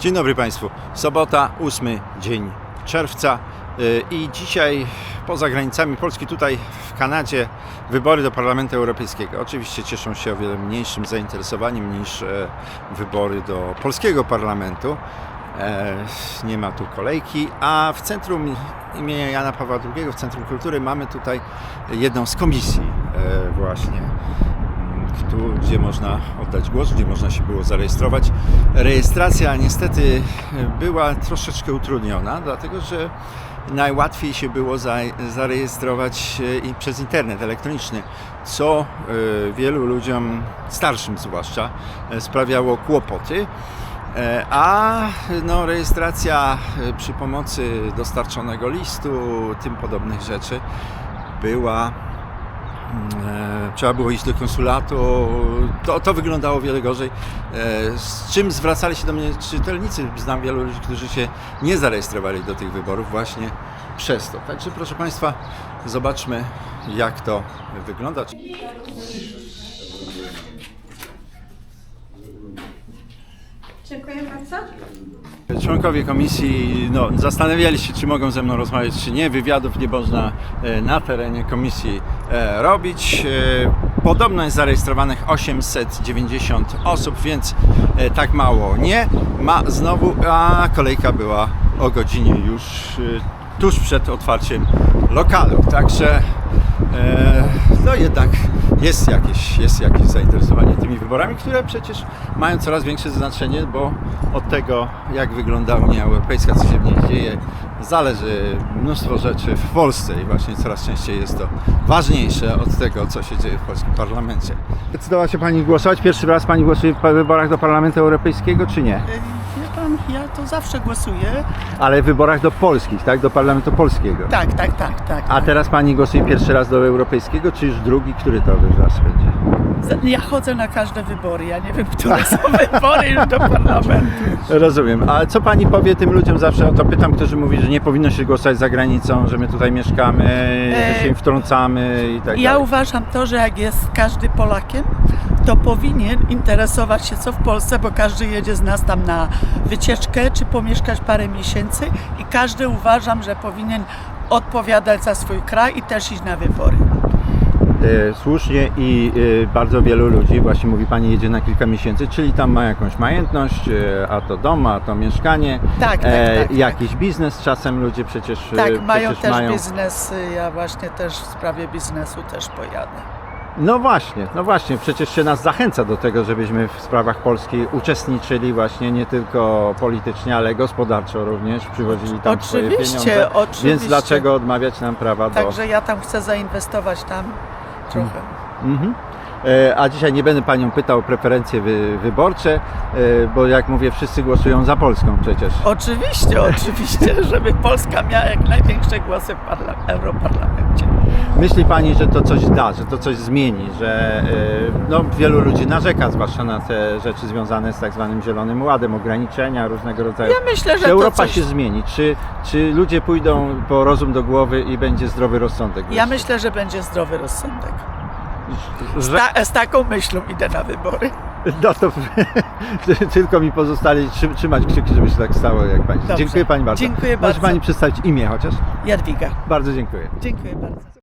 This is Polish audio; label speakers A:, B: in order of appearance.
A: Dzień dobry Państwu. Sobota, 8 dzień czerwca y, i dzisiaj poza granicami Polski, tutaj w Kanadzie, wybory do Parlamentu Europejskiego. Oczywiście cieszą się o wiele mniejszym zainteresowaniem niż e, wybory do polskiego parlamentu. E, Nie ma tu kolejki, a w centrum imienia Jana Pawła II, w Centrum Kultury mamy tutaj jedną z komisji e, właśnie tu, gdzie można oddać głos, gdzie można się było zarejestrować. Rejestracja niestety była troszeczkę utrudniona, dlatego że najłatwiej się było za, zarejestrować e, przez internet elektroniczny, co e, wielu ludziom, starszym zwłaszcza, e, sprawiało kłopoty. A no, rejestracja przy pomocy dostarczonego listu, tym podobnych rzeczy była trzeba było iść do konsulatu. To, to wyglądało wiele gorzej. E, Z czym zwracali się do mnie czytelnicy? Znam wielu ludzi, którzy się nie zarejestrowali do tych wyborów właśnie przez to. Także proszę Państwa, zobaczmy jak to wygląda.
B: Dziękuję bardzo.
A: Członkowie komisji no, zastanawiali się, czy mogą ze mną rozmawiać, czy nie. Wywiadów nie można e, na terenie komisji e, robić. E, Podobno jest zarejestrowanych 890 osób, więc tak mało nie ma znowu, a kolejka była o godzinie już tuż przed otwarciem lokalu. Także no jednak jest jakieś, jest jakieś zainteresowanie tymi wyborami, które przecież mają coraz większe znaczenie, bo od tego, jak wygląda Unia Europejska, co się w niej dzieje, zależy mnóstwo rzeczy w Polsce i właśnie coraz częściej jest to ważniejsze od tego, co się dzieje w polskim parlamencie. Decydowała się Pani głosować? Pierwszy raz Pani głosuje w wyborach do Parlamentu Europejskiego, czy nie?
C: Ja to zawsze głosuję.
A: Ale w wyborach do polskich, tak? Do Parlamentu Polskiego.
C: Tak, tak, tak, tak.
A: A teraz Pani głosuje pierwszy raz do Europejskiego, czy już drugi? Który to raz będzie?
C: Ja chodzę na każde wybory. Ja nie wiem, które są wybory już do parlamentu.
A: Rozumiem. A co pani powie tym ludziom zawsze o to pytam, którzy mówią, że nie powinno się głosować za granicą, że my tutaj mieszkamy, że się im wtrącamy i tak
C: E, Ja
A: dalej.
C: uważam to, że jak jest każdy Polakiem, to powinien interesować się co w Polsce, bo każdy jedzie z nas tam na wycieczkę, czy pomieszkać parę miesięcy i każdy uważam, że powinien odpowiadać za swój kraj i też iść na wybory.
A: E, Słusznie i e, bardzo wielu ludzi, właśnie mówi pani, jedzie na kilka miesięcy, czyli tam ma jakąś majętność, e, a to dom, a to mieszkanie,
C: Tak, tak, tak, tak.
A: jakiś biznes czasem ludzie przecież
C: Tak, mają
A: przecież
C: też
A: mają.
C: biznes. Ja właśnie też w sprawie biznesu też pojadę.
A: No właśnie, no właśnie, przecież się nas zachęca do tego, żebyśmy w sprawach Polski uczestniczyli właśnie nie tylko politycznie, ale gospodarczo również, przywozili tam swoje
C: Oczywiście,
A: pieniądze.
C: oczywiście.
A: Więc dlaczego odmawiać nam prawa do...
C: Także ja tam chcę zainwestować tam trochę.
A: Mhm. E, A dzisiaj nie będę Panią pytał o preferencje wy, wyborcze, e, bo jak mówię, wszyscy głosują za Polską przecież.
C: Oczywiście, oczywiście, żeby Polska miała jak największe głosy w parla- Europarlamencie.
A: Myśli Pani, że to coś da, że to coś zmieni, że e, no, wielu ludzi narzeka, zwłaszcza na te rzeczy związane z tak zwanym Zielonym Ładem, ograniczenia różnego rodzaju.
C: Ja myślę, że
A: Czy Europa
C: coś...
A: się zmieni? Czy, czy ludzie pójdą po rozum do głowy i będzie zdrowy rozsądek?
C: Ja myślę, że będzie zdrowy rozsądek. Z, ta, z taką myślą idę na wybory.
A: no to tylko mi pozostali trzy- trzymać kciuki, żeby się tak stało jak Pani.
C: Dobrze.
A: Dziękuję Pani bardzo.
C: Dziękuję
A: Może
C: bardzo.
A: Pani przedstawić imię chociaż?
C: Jadwiga.
A: Bardzo dziękuję.
C: Dziękuję bardzo.